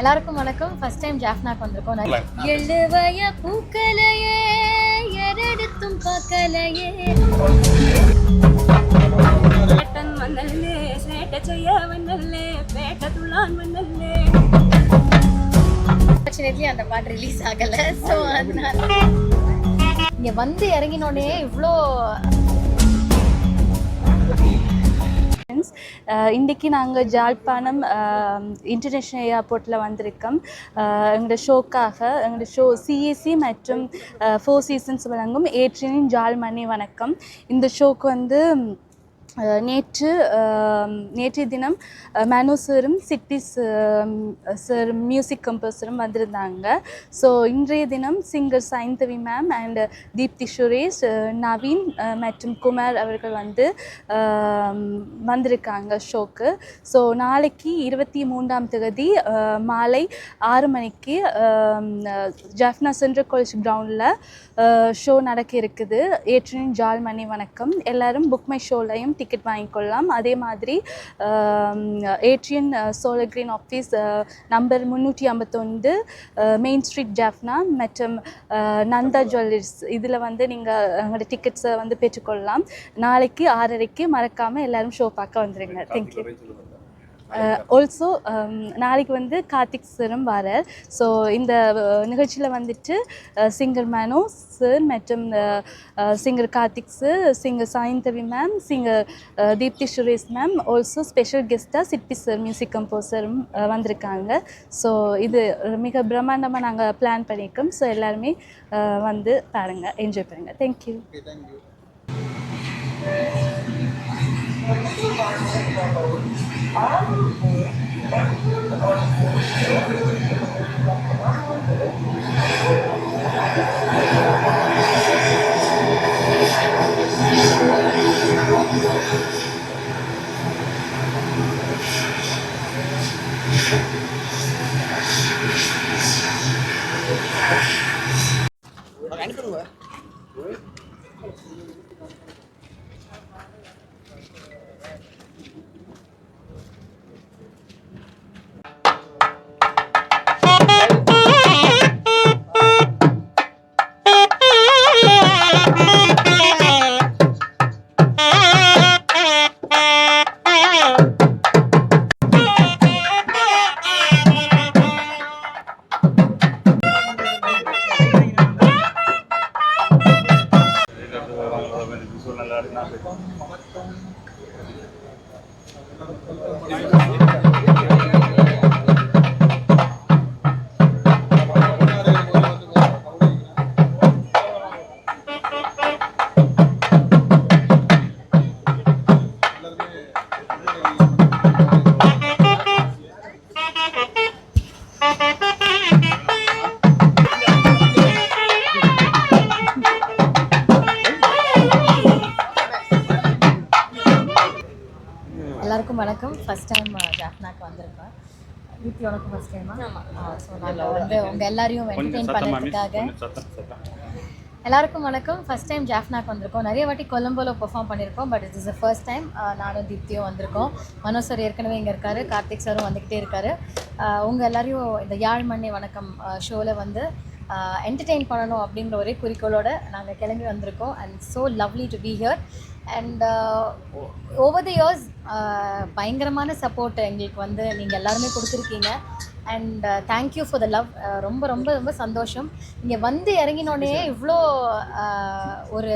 எல்லாருக்கும் வணக்கம். First time ஜாஃப்னாக்கு வந்திருக்கோம். எழுவய பூக்கலையே எரெடுத்தும் பார்க்கலையே பேட்டன் வந்தல்லே சேட்ட செய்ய வந்தல்லே பேட்ட துளான் வந்தல்லே அன்ஃபார்ச்சுனேட்லி அந்த பாட்டு ரிலீஸ் ஆகல. ஸோ அதனால இங்க வந்து இறங்கினோடனே இவ்வளோ ஃப்ரெண்ட்ஸ் uh, இன்றைக்கி நாங்கள் ஜாழ்ப்பாணம் uh, இன்டர்நேஷ்னல் ஏர்போர்ட்டில் வந்திருக்கோம். Uh, எங்களோட ஷோக்காக எங்களோட ஷோ சிஎஸ்சி மற்றும் ஃபோர் சீசன்ஸ் வழங்கும் ஏற்றினின் ஜாழ்மணி வணக்கம். இந்த ஷோக்கு வந்து நேற்று நேற்றைய தினம் அஹ், சாரும் சிட்டி சார் மியூசிக் கம்போசரும் வந்திருந்தாங்க. ஸோ இன்றைய தினம் singer Saindhavi ma'am and Deepthi Suresh Naveen மற்றும் குமார் அவர்கள் வந்து வந்திருக்காங்க ஷோக்கு ஸோ நாளைக்கு இருபத்தி மூன்றாம் தேதி மாலை ஆறு மணிக்கு ஜாஃப்னா சென்ட்ரல் காலேஜ் கிரவுண்டில் ஷோ நடக்க இருக்குது. ஏற்றின் ஜால் மணி வணக்கம். எல்லாரும் புக் மை ஷோலையும் டிக்கெட் வாங்கிக்கொள்ளலாம். அதே மாதிரி Adrian solar green office number முந்நூற்றி ஐம்பத்தொன்று மெயின் ஸ்ட்ரீட் ஜாஃப்னா மற்றும் நந்தா ஜுவல்லர்ஸ் இதில் வந்து நீங்கள் எங்களோட டிக்கெட்ஸை வந்து பெற்றுக்கொள்ளலாம். நாளைக்கு ஆறரைக்கு மறக்காமல் எல்லாரும் ஷோ பார்க்க வந்துடுங்க தேங்க்யூ ஆல்சோ நாளைக்கு வந்து கார்த்திக் சரும் வரார். ஸோ இந்த நிகழ்ச்சியில் வந்துட்டு சிங்கர் மேனோ சார் மற்றும் singer Karthik sir singer Saindhavi ma'am singer Deepthi Suresh ma'am also special கெஸ்ட்டாக சிற்பி சார் மியூசிக் கம்போசரும் வந்திருக்காங்க. ஸோ இது மிக பிரம்மாண்டமாக நாங்கள் பிளான் பண்ணியிருக்கோம் ஸோ எல்லாருமே வந்து பாருங்கள் என்ஜாய் பண்ணுங்கள் தேங்க்யூ எல்லாருக்கும் Thank you. வணக்கம். ஃபர்ஸ்ட் டைம் ஜாஃப்னாக்கு வந்திருக்கோம். வீட்டி உனக்கும் ஃபர்ஸ்ட் டைமா ஸோ நாங்கள் வந்து உங்கள் எல்லாரையும் என்டர்டெயின் பண்ணுறதுக்காக எல்லாருக்கும் வணக்கம். ஃபர்ஸ்ட் டைம் ஜாஃப்னாக்கு வந்திருக்கோம். நிறைய வாட்டி கொலம்போல பெர்ஃபார்ம் பண்ணியிருக்கோம் but it is first time நானும் தீப்தியும் வந்திருக்கோம். மனோ சார் ஏற்கனவே இங்கே இருக்காரு. கார்த்திக் சாரும் வந்துக்கிட்டே இருக்காரு. உங்கள் எல்லாரையும் இந்த யாழ்மண்ணை வணக்கம் ஷோவில் வந்து என்டர்டெயின் பண்ணணும் அப்படிங்கிற ஒரே குறிக்கோளோட நாங்கள் கிளம்பி வந்திருக்கோம். And so lovely to be here and over the years பயங்கரமான சப்போர்ட் எங்களுக்கு வந்து நீங்கள் எல்லாருமே கொடுத்துருக்கீங்க. And thank you for the love ரொம்ப ரொம்ப ரொம்ப சந்தோஷம். இங்கே வந்து இறங்கினோடனே இவ்வளோ uh, ஒரு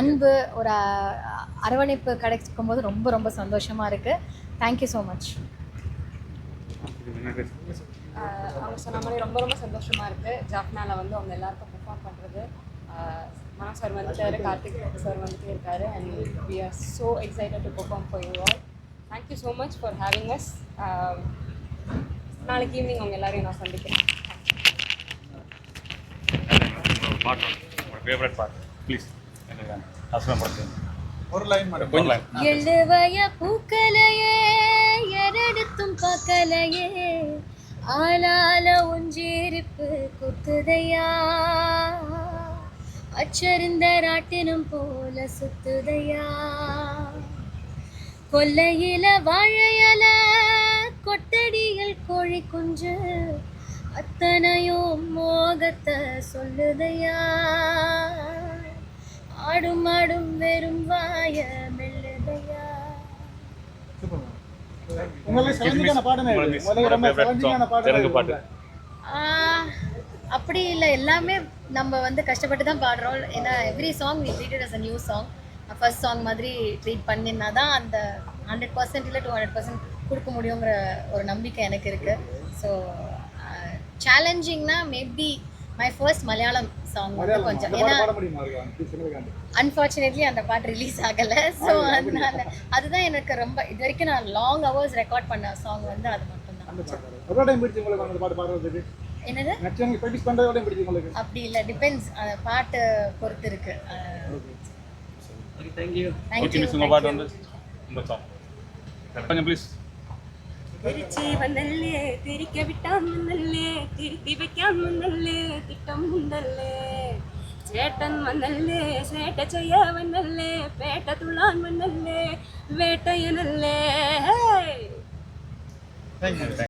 அன்பு ஒரு uh, அரவணைப்பு கிடைக்கும் போது ரொம்ப ரொம்ப சந்தோஷமாக இருக்குது தேங்க்யூ ஸோ மச் ஆஹ் அவங்க சொன்ன மாதிரி ரொம்ப ரொம்ப சந்தோஷமா இருக்கு. ஜாஃப்னால வந்து அவங்க எல்லாருக்கும் பெர்ஃபார்ம் பண்றது. மனோ சார் வந்துட்டாரு கார்த்திக் சார் வந்துட்டே இருக்காரு and we are so excited to perform for you all thank you so much for having as நாளைக்கு ஈவினிங் அவங்க எல்லாரையும் நான் சந்திக்கிறேன். பாட்டு உங்களோட ஃபேவரட் பாட்டு. ப்ளீஸ் எனக்கு ஒரு லைன் மேடம் கொஞ்சம் line. எழுவய பூக்கலையே எரெடுத்தும் பார்க்கலையே ஆளால உஞ்சீரிப்பு குத்துதையா. அச்சருந்த ராட்டினம் போல சுத்துதையா கொல்லையில வாழையல கொட்டடியில் கோழி குஞ்சு அத்தனையும் மோகத்தை சொல்லுதையா ஆடும் ஆடும் வெறும் வாய மெல்லுதையா உங்களுக்கு சேலஞ்சிங்கான பாட்டுமே இது. உங்களுக்கு உங்களுக்கு ரொம்ப favorite சேலஞ்சிங்கான song, பாட்டு தெலுங்கு பாட்டு ஆஹ், அப்படி இல்லை எல்லாமே நம்ம வந்து கஷ்டப்பட்டு தான் பாடுறோம். ஏன்னா every song we treated as a new song first song மாதிரி ட்ரீட் பண்ணினா தான் அந்த ஹண்ட்ரட் பர்சன்ட் இல்லை டூ ஹண்ட்ரட் பர்சன்ட் கொடுக்க முடியுங்கிற ஒரு நம்பிக்கை எனக்கு இருக்குது so சேலஞ்சிங்னா maybe my first Malayalam song வந்து கொஞ்சம். ஏன்னா அன்ஃபார்ச்சுனேட்லி அந்த பாட்டு ரிலீஸ் ஆகலை. ஸோ அதனால அதுதான் எனக்கு ரொம்ப இது வரைக்கும் நான் லாங் ஹவர்ஸ் ரெக்கார்ட் பண்ண சாங் வந்து அது மட்டும்தான். என்னது? நேச்சுரல் பிராக்டிஸ் பண்றதோட பிடிக்கும் உங்களுக்கு. அப்படி இல்ல டிபெண்ட்ஸ் அந்த பாட்டு பொறுத்து இருக்கு. Okay thank you okay miss உங்க பாட்டு வந்து ப்ளீஸ் திருச்சி வந்தல்லே திரிக்க விட்டாமல்லே திருப்பி வைக்காமல்லே திட்டம் உண்டல்லே சேட்டன் வந்தல்லே சேட்ட செய்ய வந்தல்லே பேட்ட துளான் வந்தல்லே வேட்டையனல்லே. Thank you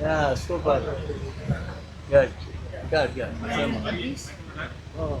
Yeah, super. Good. Good, good. Oh.